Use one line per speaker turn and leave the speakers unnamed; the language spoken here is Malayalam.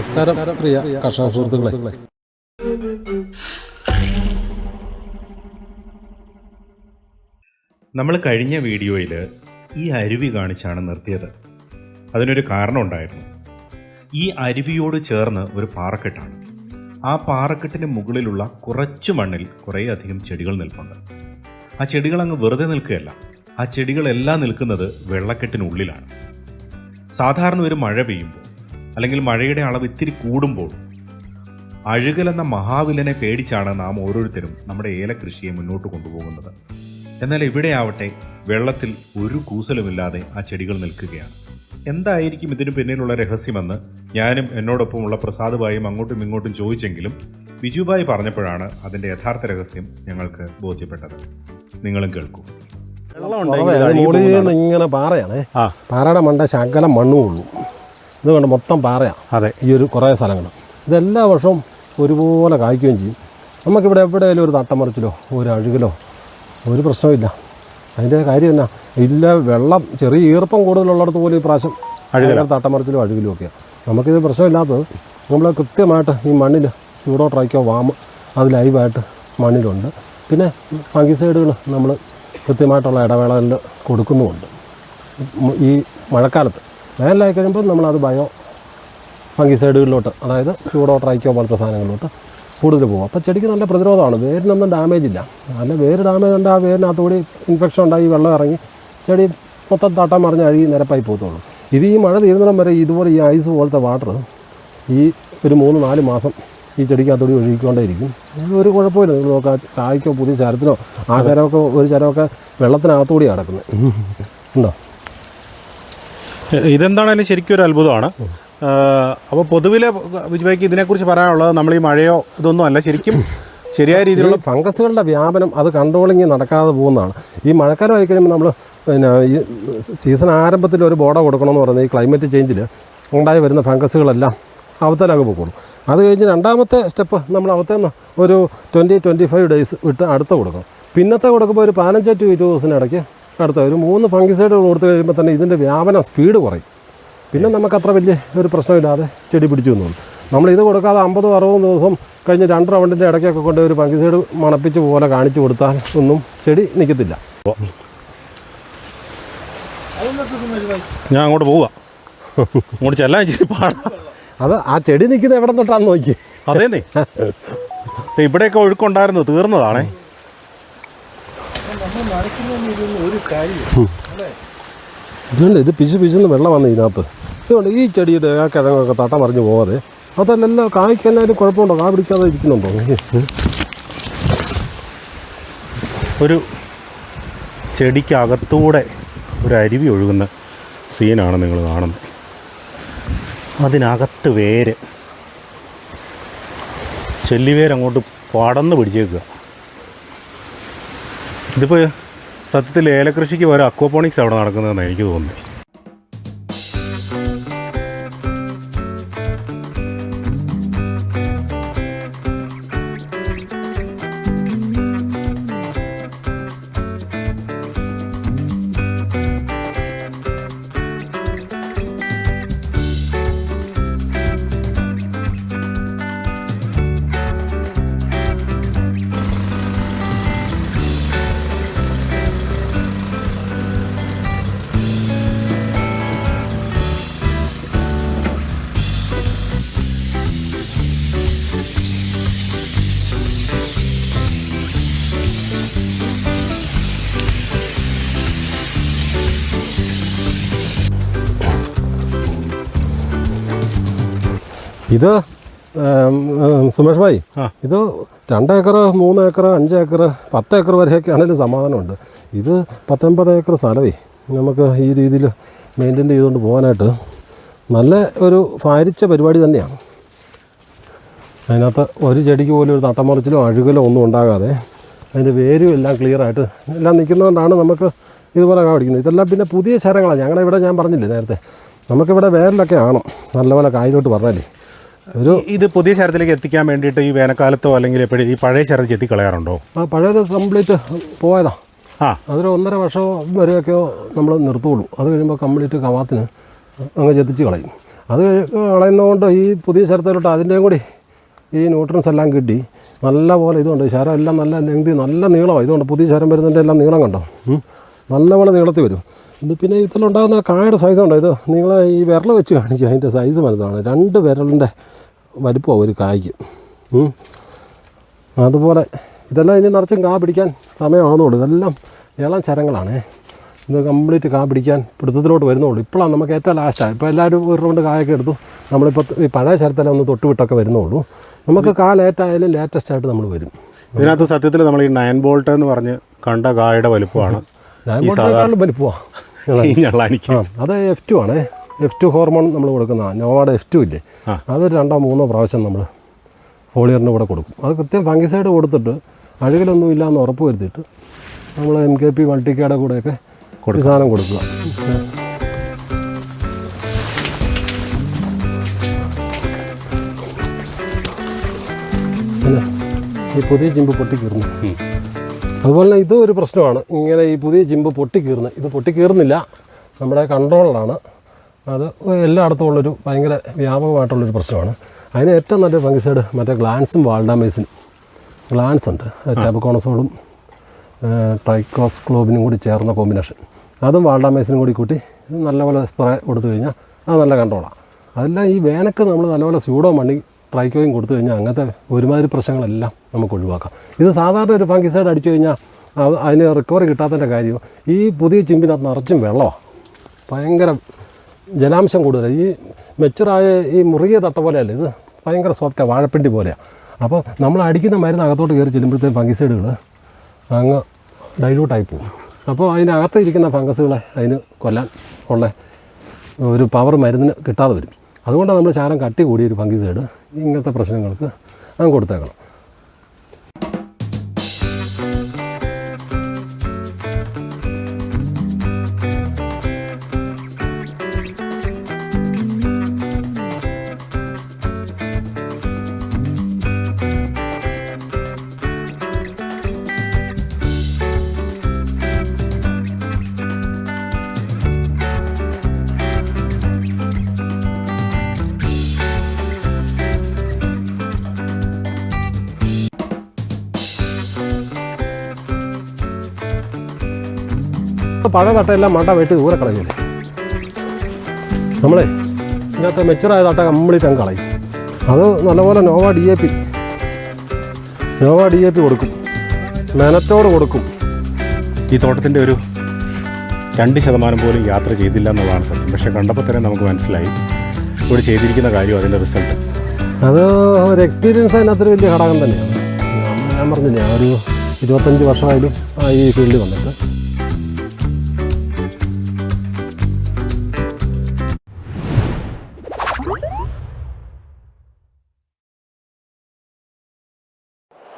നമസ്കാരം പ്രിയ കർഷക സുഹൃത്തുക്കളെ.
നമ്മൾ കഴിഞ്ഞ വീഡിയോയിൽ ഈ അരുവി കാണിച്ചാണ് നിർത്തിയത്. അതിനൊരു കാരണമുണ്ടായിരുന്നു ഈ അരുവിയോട് ചേർന്ന് ഒരു പാറക്കെട്ടാണ്. ആ പാറക്കെട്ടിന് മുകളിലുള്ള കുറച്ച് മണ്ണിൽ കുറേയധികം ചെടികൾ നിൽപ്പുണ്ട്. ആ ചെടികൾ അങ്ങ് വെറുതെ നിൽക്കുകയല്ല. ആ ചെടികളെല്ലാം നിൽക്കുന്നത് വെള്ളക്കെട്ടിനുള്ളിലാണ്. സാധാരണ ഒരു മഴ പെയ്യുമ്പോൾ അല്ലെങ്കിൽ മഴയുടെ അളവ് ഇത്തിരി കൂടുമ്പോൾ അഴുകൽ എന്ന മഹാവില്ലനെ പേടിച്ചാണ് നാം ഓരോരുത്തരും നമ്മുടെ ഏലകൃഷിയെ മുന്നോട്ട് കൊണ്ടുപോകുന്നത്. എന്നാൽ ഇവിടെയാവട്ടെ വെള്ളത്തിൽ ഒരു കൂസലുമില്ലാതെ ആ ചെടികൾ നിൽക്കുകയാണ്. എന്തായിരിക്കും ഇതിനു പിന്നിലുള്ള രഹസ്യമെന്ന് ഞാനും എന്നോടൊപ്പമുള്ള പ്രസാദുബായും അങ്ങോട്ടും ഇങ്ങോട്ടും ചോദിച്ചെങ്കിലും ബിജുബായി പറഞ്ഞപ്പോഴാണ് അതിന്റെ യഥാർത്ഥ രഹസ്യം ഞങ്ങൾക്ക് ബോധ്യപ്പെട്ടത്. നിങ്ങളും കേൾക്കൂ.
ഇങ്ങനെ പാറയാണ്. പാറയുടെ മണ്ട ശകലം മണ്ണും ഉള്ളൂ. ഇത് കൊണ്ട് മൊത്തം പാറയാണ്
അതെ.
ഈ ഒരു കുറേ സ്ഥലങ്ങൾ. ഇതെല്ലാ വർഷവും ഒരുപോലെ കായ്ക്കുകയും ചെയ്യും. നമുക്കിവിടെ എവിടെയെങ്കിലും ഒരു തട്ടമറിച്ചിലോ ഒരു അഴുകലോ ഒരു പ്രശ്നമില്ല അതിന്റെ കാര്യം എന്നാ ഇല്ല വെള്ളം ചെറിയ ഈർപ്പം കൂടുതലുള്ളിടത്ത് പോലും ഈ പ്രാവശ്യം ഭയങ്കര തട്ടമറിച്ചിലും അഴുകലും ഒക്കെയാണ് നമുക്കിത് പ്രശ്നമില്ലാത്തത് നമ്മൾ കൃത്യമായിട്ട് ഈ മണ്ണിൽ സ്യൂഡോ ട്രൈക്കോ വാമ് അത് ലൈവായിട്ട് മണ്ണിലുണ്ട്. പിന്നെ ഫംഗിസൈഡുകൾ നമ്മൾ കൃത്യമായിട്ടുള്ള ഇടവേളകളിൽ കൊടുക്കുന്നുമുണ്ട്. ഈ മഴക്കാലത്ത്. വേനലായി കഴിയുമ്പോൾ നമ്മളത് ബയോ ഫംഗിസൈഡുകളിലോട്ട് അതായത് സ്യൂഡോ ട്രൈക്കോ പോലത്തെ സാധനങ്ങളിലോട്ട് കൂടുതൽ പോകും. അപ്പോൾ ചെടിക്ക് നല്ല പ്രതിരോധമാണ്. വേരിനൊന്നും ഡാമേജ് ഇല്ല. നല്ല വേര് ഡാമേജ് ഉണ്ട് ആ വേരിനകത്തുകൂടി ഇൻഫെക്ഷൻ ഉണ്ടായി വെള്ളം ഇറങ്ങി ചെടി മൊത്തം തട്ടം മറിഞ്ഞ് അഴുകി നിരപ്പായി പോകത്തുള്ളൂ. ഇത് ഈ മഴ തീരുന്നിടം വരെ ഇതുപോലെ ഈ ഐസ് പോലത്തെ വാട്ടർ ഈ ഒരു മൂന്ന് നാല് മാസം ഈ ചെടിക്കകത്തൂടി ഒഴുകിക്കൊണ്ടേയിരിക്കും. ഒരു കുഴപ്പമില്ല. നിങ്ങൾ നോക്കുക കായ്ക്കോ പുതിയ ചരത്തിനോ ആ ചരമൊക്കെ ഒരു ചരമൊക്കെ വെള്ളത്തിനകത്തുകൂടി കിടക്കുന്നത്. ഉണ്ടോ?
ഇതെന്താണേലും ശരിക്കും ഒരു അത്ഭുതമാണ്. അപ്പോൾ പൊതുവിലെ വിജയ്ക്ക് ഇതിനെക്കുറിച്ച് പറയാനുള്ളത് നമ്മൾ ഈ മഴയോ ഇതൊന്നും അല്ല. ശരിക്കും ശരിയായ രീതിയിലുള്ള
ഫംഗസുകളുടെ വ്യാപനം അത് കൺട്രോളിങ് നടക്കാതെ പോകുന്നതാണ്. ഈ മഴക്കാലം ആയി കഴിയുമ്പോൾ നമ്മൾ പിന്നെ ഈ സീസൺ ആരംഭത്തിൽ ഒരു ബോർഡ കൊടുക്കണമെന്ന് പറയുന്നത് ഈ ക്ലൈമറ്റ് ചേഞ്ചിൽ ഉണ്ടായി വരുന്ന ഫംഗസുകളെല്ലാം അവത്തേലങ്ങ് പോകുള്ളൂ അത് കഴിഞ്ഞ് രണ്ടാമത്തെ സ്റ്റെപ്പ് നമ്മൾ അവത്തേന്ന് ഒരു ട്വന്റി ട്വന്റി ഫൈവ് ഡേയ്സ് വിട്ട് അടുത്ത കൊടുക്കണം. പിന്നത്തെ കൊടുക്കുമ്പോൾ ഒരു പതിനഞ്ച് ടു ഇരുപത് ദിവസത്തിന് അടുത്ത ഒരു മൂന്ന് ഫംഗിസൈഡ് കൊടുത്തു കഴിയുമ്പോൾ തന്നെ ഇതിന്റെ വ്യാപന സ്പീഡ് കുറയും. പിന്നെ നമുക്ക് അത്ര വലിയ ഒരു പ്രശ്നമില്ലാതെ ചെടി പിടിച്ചു വന്നോളും നമ്മൾ ഇത് കൊടുക്കാതെ അമ്പതും അറുപതും ദിവസം കഴിഞ്ഞ് രണ്ട് റൗണ്ടിന്റെ ഇടയ്ക്കൊക്കെ കൊണ്ട് ഒരു ഫംഗിസൈഡ് മണപ്പിച്ച് പോലെ കാണിച്ചു കൊടുത്താൽ ഒന്നും ചെടി നിൽക്കത്തില്ല
ഞാൻ അങ്ങോട്ട് പോവുക. അങ്ങോട്ട് ചെല്ലാൻ ചെടി പാടാ.
അത് ആ ചെടി നിൽക്കുന്നത് എവിടെ തൊട്ടാന്ന് നോക്കി
അതേന്നേ. ഇവിടെയൊക്കെ ഒഴുക്കുണ്ടായിരുന്നു തീർന്നതാണേ.
ഇതുകൊണ്ട് ഇത് പിശു പിശുന്ന് വെള്ളം വന്ന് ഇതിനകത്ത്. ഇതുകൊണ്ട് ഈ ചെടിയുടെ ആ കിഴങ്ങൊക്കെ തട്ട മറിഞ്ഞ് പോവാതെ. അതല്ലല്ലോ കായ്ക്ക് എല്ലാവരും കുഴപ്പമുണ്ടോ? കാ പിടിക്കാതെ ഇരിക്കുന്നുണ്ടോ?
ഒരു ചെടിക്കകത്തൂടെ ഒരു അരുവി ഒഴുകുന്ന സീനാണ് നിങ്ങൾ കാണുന്നത്. അതിനകത്ത് വേര്. ചെല്ലിവേരങ്ങോട്ട് പടന്ന് പിടിച്ചേക്കുക. ഇതിപ്പോൾ സത്യത്തിൽ ഏലകൃഷിക്ക് വരെ അക്വപോണിക്സ് അവിടെ നടക്കുന്നതെന്ന് എനിക്ക് തോന്നുന്നു
ഇത് സുമേഷ് ഭായി. ഇത് രണ്ട് ഏക്കർ മൂന്ന് ഏക്കർ അഞ്ച് ഏക്കർ പത്ത് ഏക്കർ വരെയൊക്കെ ആണെങ്കിലും സമാധാനമുണ്ട്. ഇത് പത്തൊമ്പത് ഏക്കർ സ്ഥലമേ നമുക്ക് ഈ രീതിയിൽ മെയിന്റെയിൻ ചെയ്തുകൊണ്ട് പോകാനായിട്ട് നല്ല ഒരു ഭാരിച്ച പരിപാടി തന്നെയാണ്. അതിനകത്ത് ഒരു ചെടിക്ക് പോലും ഒരു തട്ടമറിച്ചിലോ അഴുകലോ ഒന്നും ഉണ്ടാകാതെ അതിന്റെ വേരും എല്ലാം ക്ലിയറായിട്ട് എല്ലാം നിൽക്കുന്നതുകൊണ്ടാണ് നമുക്ക് ഇതുപോലെ കാണിക്കുന്നത് ഇതെല്ലാം പിന്നെ പുതിയ ശരങ്ങളാണ് ഞങ്ങളുടെ ഇവിടെ ഞാൻ പറഞ്ഞില്ലേ നേരത്തെ നമുക്കിവിടെ വേരിലൊക്കെ ആണ് നല്ലപോലെ കായലോട്ട് പറഞ്ഞാലേ ഒരു
ഇത് പുതിയ ശരത്തിലേക്ക് എത്തിക്കാൻ വേണ്ടിയിട്ട് ഈ വേനൽക്കാലത്തോ അല്ലെങ്കിൽ എപ്പോഴും ഈ പഴയ ശരം ചെത്തി കളയാറുണ്ടോ
ആ പഴയത് കംപ്ലീറ്റ് പോയതാ.
ആ.
അതൊരു ഒന്നര വർഷം വരെയൊക്കെയോ നമ്മൾ നിർത്തുള്ളൂ. അത് കഴിയുമ്പോൾ കംപ്ലീറ്റ് കവാത്തിന് അങ്ങ് ചെത്തിച്ച് കളയും. അത് കളയുന്നതുകൊണ്ട് ഈ പുതിയ ശരത്തിലോട്ട് അതിന്റെയും കൂടി ഈ ന്യൂട്രൻസ് എല്ലാം കിട്ടി. നല്ല പോലെ ഇതുകൊണ്ട് ശരം എല്ലാം നല്ല ലെങ്തി നല്ല നീളമാണ് ഇതുകൊണ്ട് പുതിയ ശരം വരുന്നതിന്റെ എല്ലാം നീളം കണ്ടോ? ഉം. നല്ല പോലെ നീളത്തിൽ വരും. ഇത് പിന്നെ ഇതിലുണ്ടാകുന്ന കായയുടെ സൈസ് ഉണ്ടോ? ഇത് നിങ്ങൾ ഈ വിരൽ വെച്ച് കാണിക്കുക അതിന്റെ സൈസ് മനസ്സിലാണ് രണ്ട് വിരലിന്റെ വലിപ്പമാണ് ഒരു കായ്ക്ക്. അതുപോലെ ഇതെല്ലാം ഇനി നിറച്ചും കാ പിടിക്കാൻ സമയമാകുന്നുള്ളൂ ഇതെല്ലാം ഇളം ചരങ്ങളാണ്. ഇത് കംപ്ലീറ്റ് കാ പിടിക്കാൻ പിടുത്തത്തിലോട്ട് വരുന്നുള്ളൂ. ഇപ്പോഴാണ് നമുക്ക് ഏറ്റവും ലാസ്റ്റാണ് ഇപ്പോൾ എല്ലാവരും ഒരു റൗണ്ട് കായൊക്കെ എടുത്തു. നമ്മളിപ്പോൾ ഈ പഴയ ശരത്തെല്ലാം ഒന്ന് തൊട്ടുവിട്ടൊക്കെ വരുന്നുള്ളൂ. നമുക്ക് കാ ലേറ്റായാലും ലേറ്റസ്റ്റായിട്ട് നമ്മൾ വരും.
ഇതിനകത്ത് സത്യത്തിൽ നമ്മൾ ഈ നയൻ ബോൾട്ട് എന്ന് പറഞ്ഞ് കണ്ട കായുടെ വലുപ്പമാണ്.
ഞാൻ
ഈ ഞള്ളാനിക്ക്
അത് എഫ് ടു ആണ്. എഫ് ടു ഹോർമോൺ നമ്മൾ കൊടുക്കുന്ന നോവാടെ എഫ് ടു ഇല്ലേ? അത് രണ്ടോ മൂന്നോ പ്രാവശ്യം നമ്മൾ ഫോളിയറിന്റെ കൂടെ കൊടുക്കും. അത് കൃത്യം ഫംഗിസൈഡ് കൊടുത്തിട്ട് അഴുകലൊന്നും ഇല്ലയെന്ന് ഉറപ്പ് വരുത്തിയിട്ട് നമ്മൾ എം കെ പി മൾട്ടിക്കയുടെ കൂടെയൊക്കെ കൊടുക്കുക സാധനം കൊടുക്കുക. പിന്നെ ഈ പുതിയ ചിമ്പ് പൊട്ടിക്കീറുന്നു. അതുപോലെ തന്നെ ഇതും ഒരു പ്രശ്നമാണ്. ഇങ്ങനെ ഈ പുതിയ ചിമ്പ് പൊട്ടിക്കീറുന്നത്. ഇത് പൊട്ടിക്കീറുന്നില്ല. നമ്മുടെ കൺട്രോളിലാണ് അത് എല്ലായിടത്തും ഉള്ളൊരു ഭയങ്കര വ്യാപകമായിട്ടുള്ളൊരു പ്രശ്നമാണ്. അതിന് ഏറ്റവും നല്ല ഫംഗിസൈഡ് മറ്റേ ഗ്ലാൻസും വാൾഡാമൈസിനും ഗ്ലാൻസ് ഉണ്ട്. ടാബക്കോണസോളും ട്രൈക്കോസ് ക്ലോബിനും കൂടി ചേർന്ന കോമ്പിനേഷൻ അതും വാൾഡാമൈസിനും കൂടി കൂട്ടി ഇത് നല്ലപോലെ സ്പ്രേ കൊടുത്തു കഴിഞ്ഞാൽ അത് നല്ല കൺട്രോളാണ് അതെല്ലാം ഈ വേനക്ക് നമ്മൾ നല്ലപോലെ സ്യൂഡോ മണ്ണി ട്രൈക്കോയും കൊടുത്തു കഴിഞ്ഞാൽ അങ്ങനത്തെ ഒരുമാതിരി പ്രശ്നങ്ങളെല്ലാം നമുക്ക് ഒഴിവാക്കാം. ഇത് സാധാരണ ഒരു ഫംഗിസൈഡ് അടിച്ചു കഴിഞ്ഞാൽ അത് അതിന് റിക്കവറി കിട്ടാത്തതിന്റെ കാര്യം ഈ പുതിയ ചിമ്പിനകത്ത് നിറച്ചും വെള്ളമാണ് ഭയങ്കര ജലാംശം കൂടുതലാണ് ഈ മെച്ചുറായ ഈ മുറിയ തട്ട പോലെയല്ല ഇത്. ഭയങ്കര സോഫ്റ്റാണ് വാഴപ്പിണ്ടി പോലെയാണ് അപ്പോൾ നമ്മൾ അടിക്കുന്ന മരുന്ന് അകത്തോട്ട് കയറി ചെല്ലുമ്പോഴത്തേക്കും ഫംഗിസൈഡുകൾ അങ്ങ് ഡൈലൂട്ടായി പോകും. അപ്പോൾ അതിനകത്ത് ഇരിക്കുന്ന ഫംഗസുകളെ അതിന് കൊല്ലാൻ ഉള്ള ഒരു പവർ മരുന്നിന് കിട്ടാതെ വരും. അതുകൊണ്ടാണ് നമ്മൾ ചാരം കട്ടി കൂടിയ ഒരു ഫംഗിസൈഡ് ഇങ്ങനത്തെ പ്രശ്നങ്ങൾക്ക് അങ്ങ് കൊടുത്തേക്കണം. പഴയ തട്ടയെല്ലാം മണ്ട വെട്ടി ദൂരെ കളഞ്ഞില്ലേ നമ്മളെ ഇതിനകത്ത് മെച്ചുറായ തട്ട കംപ്ലീറ്റ് അങ്ങ് കളയും. അത് നല്ലപോലെ Nova D A P Nova D A P കൊടുക്കും. മെനത്തോട് കൊടുക്കും.
ഈ തോട്ടത്തിന്റെ ഒരു രണ്ട് ശതമാനം പോലും യാത്ര ചെയ്തില്ല എന്നുള്ളതാണ് സത്യം. പക്ഷേ കണ്ടപ്പോൾ തന്നെ നമുക്ക് മനസ്സിലായി. ഇവിടെ ചെയ്തിരിക്കുന്ന കാര്യം അതിന്റെ റിസൾട്ട്
അത് ഒരു എക്സ്പീരിയൻസ് അതിനകത്തൊരു വലിയ ഘടകം തന്നെയാണ്. ഞാൻ- പറഞ്ഞില്ലേ ഒരു ഇരുപത്തഞ്ച് വർഷമായാലും ഈ ഫീൽഡിൽ വന്നിട്ട്.